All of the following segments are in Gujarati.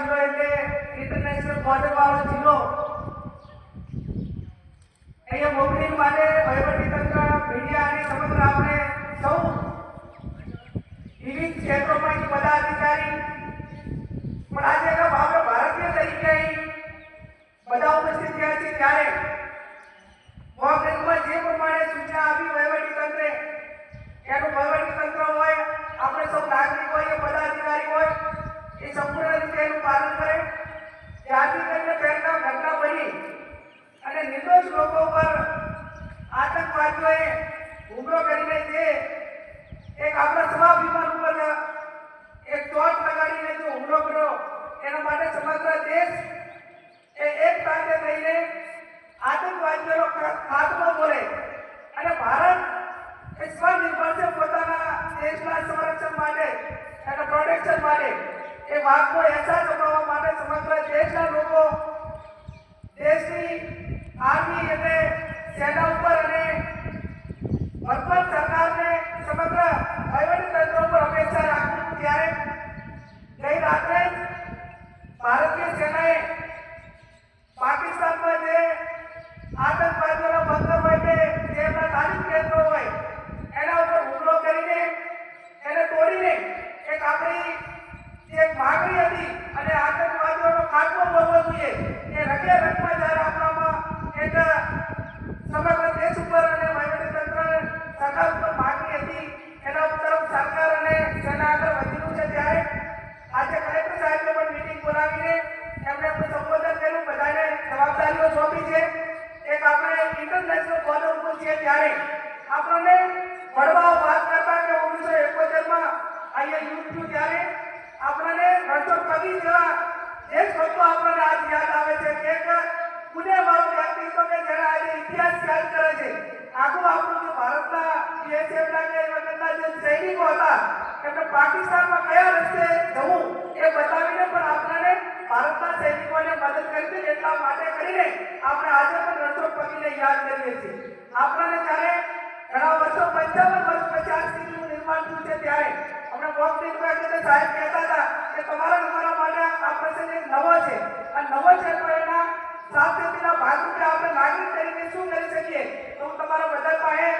જિલ્લો ઇન્ટરનેશનલ બોર્ડર વાળો જિલ્લો અહીંયા મોકલી માટે વહીવટી હુમલો કરીને જે એક આપણા વિમાન ઉપર એક ચોટ લગાડીને જો હુમલો કર્યો, એના માટે સમગ્ર દેશ એ એક સાથે થઈને આતંકવાદીઓનો ખા- બોલે. અને ભારત એ સ્વનિર્ભર છે પોતાના દેશના સંરક્ષણ માટે અને પ્રોટેક્શન માટે. એ વાતનો અહેસાસ અપાવવા માટે સમગ્ર દેશના લોકો દેશની આર્મી એટલે સેના ઉપર અને વર્તમાન સરકારને સમગ્ર વહીવટી તંત્ર ઉપર અપેક્ષા રાખી ત્યારે ગઈ રાત્રે જ ભારતીય સેનાએ પાકિસ્તાનમાં જે આતંકવાદીઓના બંદર હોય કે જે એમના તાલીમ કેન્દ્રો હોય, એના ઉપર હુમલો કરીને એને તોડીને એક આપણી જે માગણી હતી અને આતંકવાદીઓનો ખાત્મો કરવો જોઈએ, એ રગે રગમાં જ્યારે આપણામાં એક સમગ્ર દેશ ઉપર અને વહીવટીતંત્ર સરકાર ઉપર માગણી હતી એના તરફ સરકાર અને સેના આગળ વધ્યું છે ત્યારે આજે કલેક્ટર સાહેબે પણ મીટિંગ બોલાવીને એમણે એમનું સંબોધન કર્યું બધાને જવાબદારીઓ સોંપી છે એક આપણે ઇન્ટરનેશનલ બોર્ડર ઉપર છીએ ત્યારે આપણને વડવાઓ વાત કરતા કે ઓગણીસો એકોતેરમાં અહીંયા યુદ્ધ થયું ત્યારે આપણને રણછોડ કવિ જેવા દેશભક્તો આપણને આજ યાદ આવે છે કે એક પુણ્યવાળું વ્યક્તિત્વ કે જેણે આજે ઇતિહાસ યાદ કરે છે. આગળ આપણું જે ભારતના બીએસએફના કે એ જે સૈનિકો હતા એમને પાકિસ્તાનમાં કયા રસ્તે જવું એ બતાવીને પણ આપણને ભારતના સૈનિકોને મદદ કરી હતી એટલા માટે કરીને આપણે આજે પણ રણછોડ કવિને યાદ કરીએ છીએ. આપણને જ્યારે ઘણા વર્ષો પંચાવન વર્ષ પછી આ સ્થિતિનું નિર્માણ થયું છે ત્યારે હમણાં વોક વખતે સાહેબ કહેતા હતા કે તમારા તમારા માટે આ પ્રસંગ એક નવો છે. આ નવો છે તો એના સાવચેતીના ભાગરૂપે આપણે નાગરિક તરીકે શું કરી શકીએ? તો હું તમારા બધા પાસે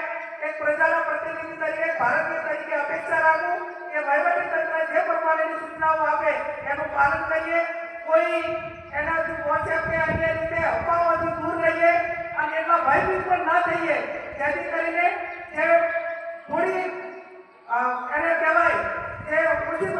એક પ્રજાના પ્રતિનિધિ તરીકે ભારતીય તરીકે અપેક્ષા રાખું કે વહીવટી તંત્ર જે પ્રમાણેની સૂચનાઓ આપે એનું પાલન કરીએ. કોઈ એનાથી વોટ્સએપ કે અન્ય રીતે અફવાઓથી દૂર રહીએ અને એટલા ભયભીત પણ ના થઈએ. જેથી કરીને જે થોડી અ, એને કહેવાય જે ઓછી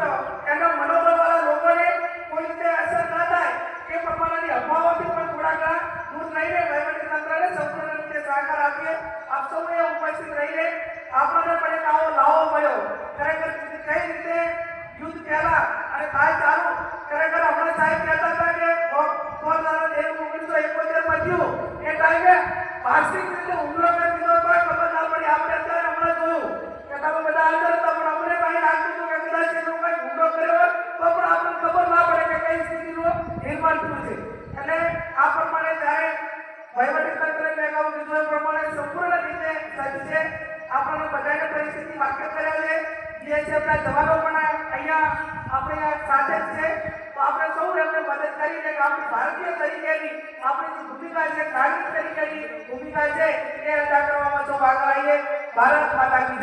એના મનોબળવાળા લોકોને કોઈ રીતે અસર ના થાય એ પ્રમાણેની અફવાઓથી પણ થોડા ઘણા દૂર રહીને વહીવટી તંત્રને સંપૂર્ણ રીતે સહકાર આપીએ આપ સૌએ ઉપસ્થિત રહીને આપણને પણ એક આવો લાવો મળ્યો ખરેખર કઈ રીતે યુદ્ધ પહેલા અને થાય ચાલુ ખરેખર હમણાં સાહેબ કહેતા હતા કે પોરદાના દેવ ઓગણીસો એકોતેરમાં થયું એ ટાઈમે વાર્ષિક રીતે હુમલો કરી દીધો તો ખબર ના પડી આપણે અત્યારે હમણાં જોયું કે તમે બધા અંદર હતા પણ અમને કઈ લાગતું હતું કે કદાચ એ લોકોએ હુમલો કર્યો હોય તો પણ આપણને ખબર ના પડે કે કઈ સ્થિતિનું નિર્માણ છે એટલે આ પ્રમાણે જ્યારે વહીવટી તંત્રને મેં કહું કીધું એ પ્રમાણે સંપૂર્ણ રીતે સજ્જ છે, આપણને બધાને પરિસ્થિતિ વાકેફ કર્યા છે. બીએસએફના જવાનો પણ અહીંયા આપણે સાથે જ છે. તો આપણે સૌ એમને મદદ કરીને કે આપણી ભારતીય તરીકેની આપણી જે ભૂમિકા છે ભૂમિકા છે, એ અદા કરવામાં સૌ ભાગ આવીએ ભારત માતા કી